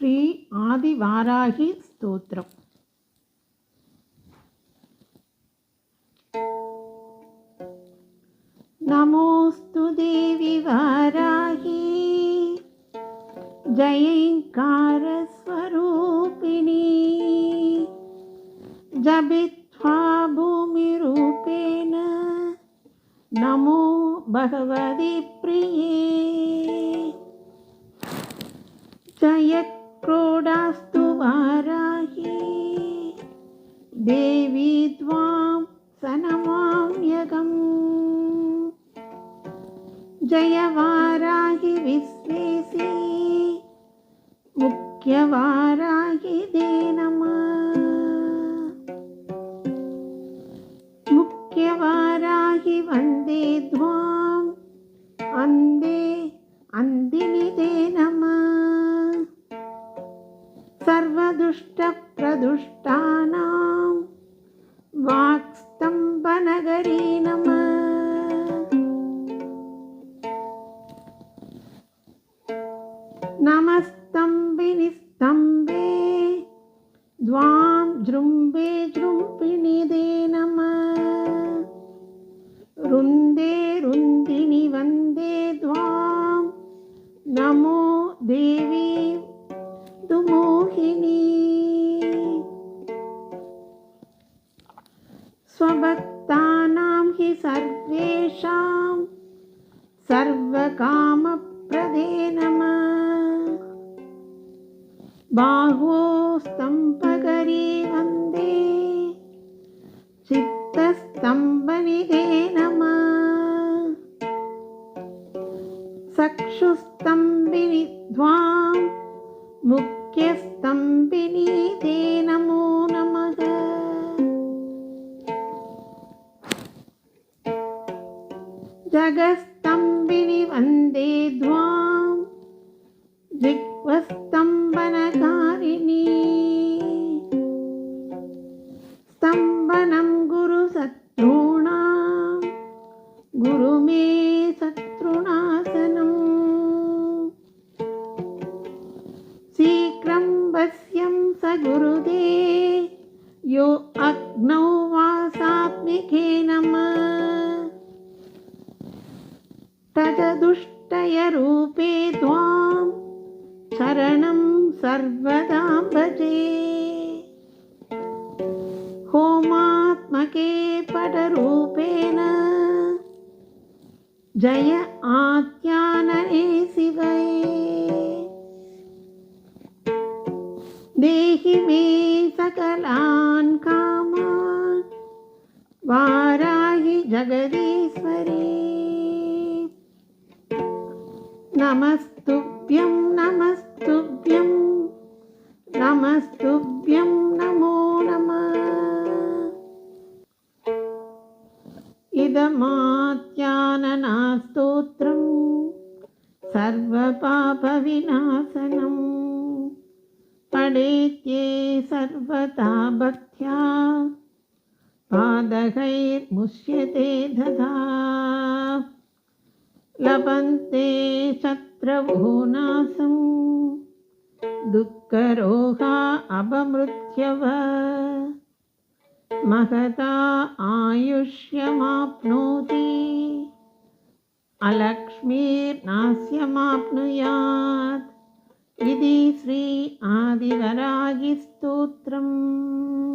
ஸ்ரீ ஆதிவாராகி ஸ்தோத்திரம் நமோஸ்து தேவி வாராகி जयङ्कारस्वरूपिणी जबित्वा भूमिरूपेण नमो भगवति प्रिये जय जयक्रोडास्तु वाराहि। देवी त्वां सनमाम्यगम्। जय वाराहि विश्वेसि मुख्यवाराहि दे नमः। मुख्यवाराहि वन्दे ध्वाम् सर्वदुष्टप्रदुष्टानां वाक्स्तम्भनगरी नमः स्तम्भे द्वां जृम्बे रुन्दे स्वभक्तानां हि सर्वेषां सर्वकामप्रदे नमः बाहो स्तम्भकरी वन्दे चित्तस्तम्भनिधे नमः मुख्यस्तम्भिनी ते नमो नमः जगस्तम्भिनि वन्दे द्वां जिह्वस्तम्भनकारिणी। स्तम्भनं गुरुशत्रूणां गुरु मे शत्रुनाशनम्। शीघ्रं वश्यं स गुरुदे यो अग्नौ वासात्मिके तददुष्टयरूपे त्वां शरणं सर्वदां भजे। होमात्मके पटरूपेण जय आत्यानने शिवये। देहि मे सकलान् कामान् वाराहि जगदीश्वरी नमस्तुभ्यं नमस्तुभ्यं नमस्तुभ्यं नमो नमः इदमात्याननास्तोत्रं सर्वपापविनाशनं पडेत्ये सर्वथा भक्त्या पादकैर्मुष्यते दधा लभन्ते शत्रवो नाशं दुःखरोगा अपमृत्यव महता आयुष्यमाप्नोति। अलक्ष्मीर्नास्यमाप्नुयात्। इति श्री आदिवरागिस्तोत्रम्